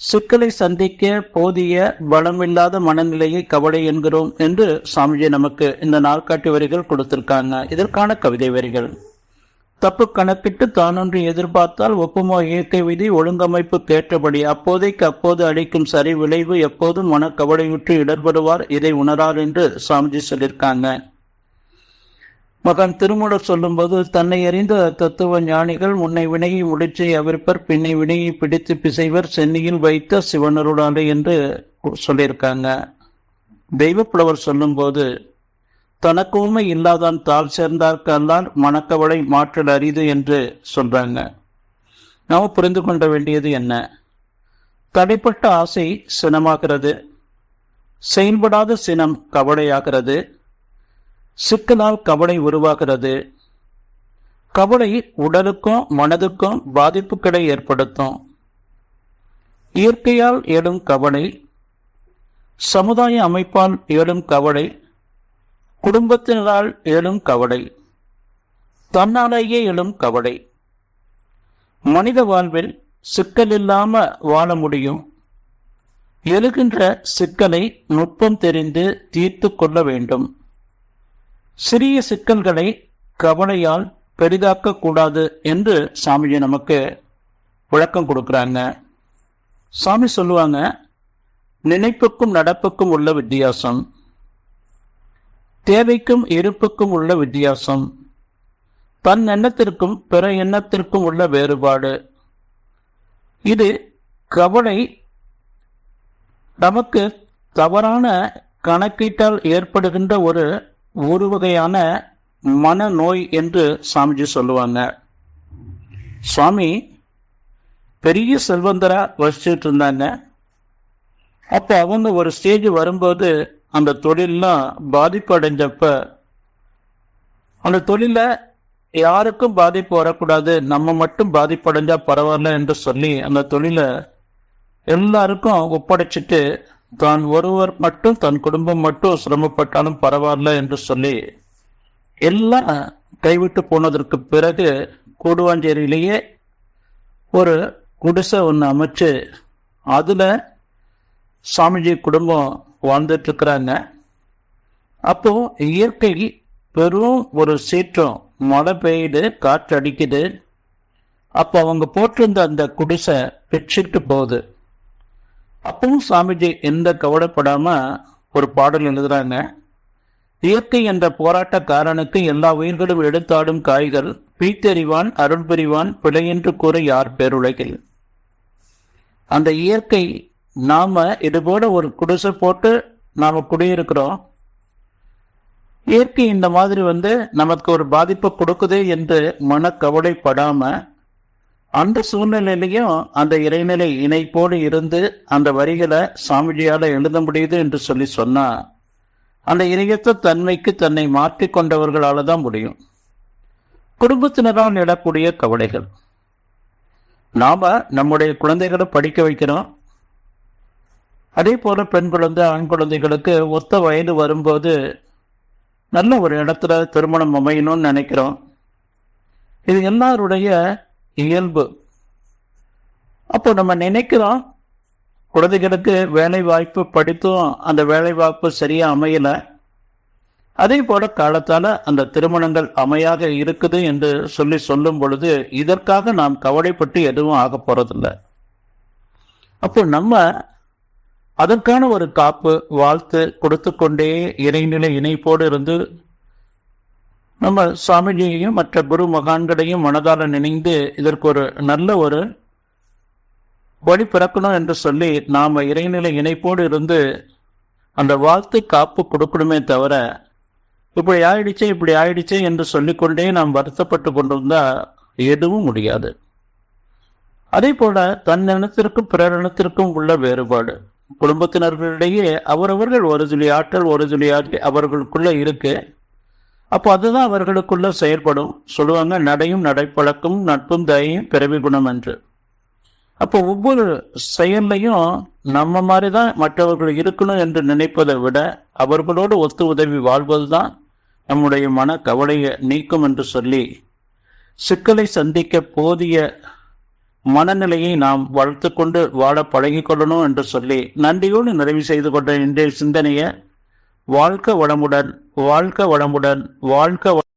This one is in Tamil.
சிக்கலை சந்திக்க போதிய பலமில்லாத மனநிலையை கவலை என்கிறோம் என்று சாமிஜி நமக்கு இந்த நாள்காட்டி வரிகள் கொடுத்திருக்காங்க. இதற்கான கவிதை வரிகள். தப்பு கணக்கிட்டு தானொன்று எதிர்பார்த்தால் ஒப்புமோ இயற்கை விதி ஒழுங்கமைப்பு கேட்டபடி அப்போதைக்கு அப்போது அளிக்கும் சரி விளைவு எப்போதும் மனக்கவலையுற்று இடர்படுவார் இதை உணரார் என்று சாமிஜி சொல்லியிருக்காங்க. மகன் திருமுடர் சொல்லும்போது தன்னை அறிந்த தத்துவ ஞானிகள் முன்னை வினையை முடிச்சு அவிர்ப்பர் பின்னை வினையை பிடித்து பிசைவர் சென்னியில் வைத்த சிவனருடாலே என்று சொல்லியிருக்காங்க. தெய்வப்புலவர் சொல்லும்போது தனக்கு உண்மை இல்லாதான் தாழ் சேர்ந்தார்க்கல்லால் மணக்கவளை மாற்றல் அரிது என்று சொல்றாங்க. நாம் புரிந்து கொள்ள வேண்டியது என்ன? தடைப்பட்ட ஆசை சினமாகிறது. செயல்படாத சினம் கவலையாகிறது. சிக்கலால் கவலை உருவாகிறது. கவலை உடலுக்கும் மனதுக்கும் பாதிப்புகளை ஏற்படுத்தும். இயற்கையால் எழும் கவலை சமுதாய அமைப்பால் எழும் கவலை குடும்பத்தினரால் எழும் கவலை தன்னாலேயே எழும் கவலை. மனித வாழ்வில் சிக்கல் இல்லாம வாழ முடியும். எழுகின்ற சிக்கலை நுட்பம் தெரிந்து தீர்த்து கொள்ள வேண்டும். சிறிய சிக்கல்களை கவலையால் பெரிதாக்க கூடாது என்று சாமிஜி நமக்கு விளக்கம் கொடுக்குறாங்க. சாமி சொல்லுவாங்க நினைப்புக்கும் நடப்புக்கும் உள்ள வித்தியாசம் தேவைக்கும் இருப்புக்கும் உள்ள வித்தியாசம் தன் எண்ணத்திற்கும் பிற எண்ணத்திற்கும் உள்ள வேறுபாடு. இது கவலை நமக்கு தவறான கணக்கீட்டால் ஏற்படுகின்ற ஒரு ஒரு வகையான மனநோய் என்று சாமிஜி சொல்லுவாங்க. சுவாமி பெரிய செல்வந்தரா வசிச்சுட்டு இருந்தாங்க. அப்போ அவங்க ஒரு ஸ்டேஜ் வரும்போது அந்த தொழிலெலாம் பாதிப்பு அடைஞ்சப்ப அந்த தொழில யாருக்கும் பாதிப்பு வரக்கூடாது நம்ம மட்டும் பாதிப்படைஞ்சா பரவாயில்ல என்று சொல்லி அந்த தொழிலை எல்லாருக்கும் ஒப்படைச்சிட்டு தான் ஒருவர் மட்டும் தன் குடும்பம் மட்டும் சிரமப்பட்டாலும் பரவாயில்ல என்று சொல்லி எல்லாம் கைவிட்டு போனதற்கு பிறகு கூடுவாஞ்சேரியிலேயே ஒரு குடிசை ஒன்று அமைச்சு அதில் சாமிஜி குடும்பம் வாழ்ந்துட்டு இருக்கிறாங்க. அப்போ இயற்கை பெரும் ஒரு சீற்றம். மழை பெய்யுது காற்று அடிக்குது. அப்போ அவங்க போட்டிருந்த அந்த குடிசை பிச்சுட்டு போகுது. அப்பவும் சாமிஜி எந்த கவலைப்படாம ஒரு பாடல் எழுதுறாங்க இயற்கை என்ற போராட்டக்காரனுக்கு எல்லா உயிர்களும் எடுத்தாடும் காய்கள் பீத்தறிவான் அருள் புரிவான் பிழையென்று கூற யார் பேருலகில்? அந்த இயற்கை நாம இது போல ஒரு குடிசை போட்டு நாம குடியிருக்கிறோம். இயற்கை இந்த மாதிரி வந்து நமக்கு ஒரு பாதிப்பை கொடுக்குது என்று மனக்கவலைப்படாம அந்த சூழ்நிலையிலையும் அந்த இறைநிலை இணைப்போடு இருந்து அந்த வரிகளை சாமிஜியால எழுத முடியுது என்று சொல்லி சொன்னா அந்த இணையத்த தன்மைக்கு தன்னை மாற்றி கொண்டவர்களால தான் முடியும். குடும்பத்தினரால் இடக்கூடிய கவலைகள். நாம நம்முடைய குழந்தைகளை படிக்க வைக்கிறோம். அதே போல பெண் குழந்தை ஆண் குழந்தைகளுக்கு ஒத்த வயது வரும்போது நல்ல ஒரு இடத்துல திருமணம் அமையணும்னு நினைக்கிறோம். இது எல்லாருடைய இயல்பு. அப்போ நம்ம நினைக்கிறோம் குழந்தைகளுக்கு வேலை வாய்ப்பு படித்தும் அந்த வேலை வாய்ப்பு சரியா அமையல. அதே போல காலத்தால அந்த திருமணங்கள் அமையாக இருக்குது என்று சொல்லி சொல்லும் பொழுது இதற்காக நாம் கவலைப்பட்டு எதுவும் ஆக போறதில்லை. அப்போ நம்ம அதற்கான ஒரு காப்பு வாழ்த்து கொடுத்து கொண்டே இறைநிலை இணைப்போடு இருந்து நம்ம சுவாமிஜியையும் மற்ற குரு மகான்களையும் மனதால நினைந்து இதற்கு ஒரு நல்ல ஒரு வழி பிறக்கணும் என்று சொல்லி நாம் இறைநிலை இணைப்போடு இருந்து அந்த வாழ்த்து காப்பு கொடுக்கணுமே தவிர இப்படி ஆயிடுச்சே இப்படி ஆயிடுச்சே என்று சொல்லிக்கொண்டே நாம் வருத்தப்பட்டு கொண்டிருந்தா எதுவும் முடியாது. அதே போல தன் இனத்திற்கும் உள்ள வேறுபாடு. குடும்பத்தினர்களிடையே அவரவர்கள் ஒரு துளி ஆற்றல் ஒரு துளி ஆற்றல் அவர்களுக்குள்ள இருக்கு. அப்போ அதுதான் அவர்களுக்குள்ள செயல்படும் சொல்லுவாங்க நடையும் நடைப்பழக்கம் நட்பும் தயையும் பிறவி குணம் என்று. அப்போ ஒவ்வொரு செயல்லையும் நம்ம மாதிரி தான் மற்றவர்கள் இருக்கணும் என்று நினைப்பதை விட அவர்களோடு ஒத்து உதவி வாழ்வதுதான் நம்முடைய மன கவலையை நீக்கும் என்று சொல்லி சிக்கலை சந்திக்க போதிய மனநிலையை நாம் வளர்த்து கொண்டு வாழ பழகிக்கொள்ளணும் என்று சொல்லி நன்றியோடு நிறைவு செய்து கொண்ட இன்றைய சிந்தனையை வாழ்க்க வளமுடன் வாழ்க்க வளமுடன் வாழ்க்க வ-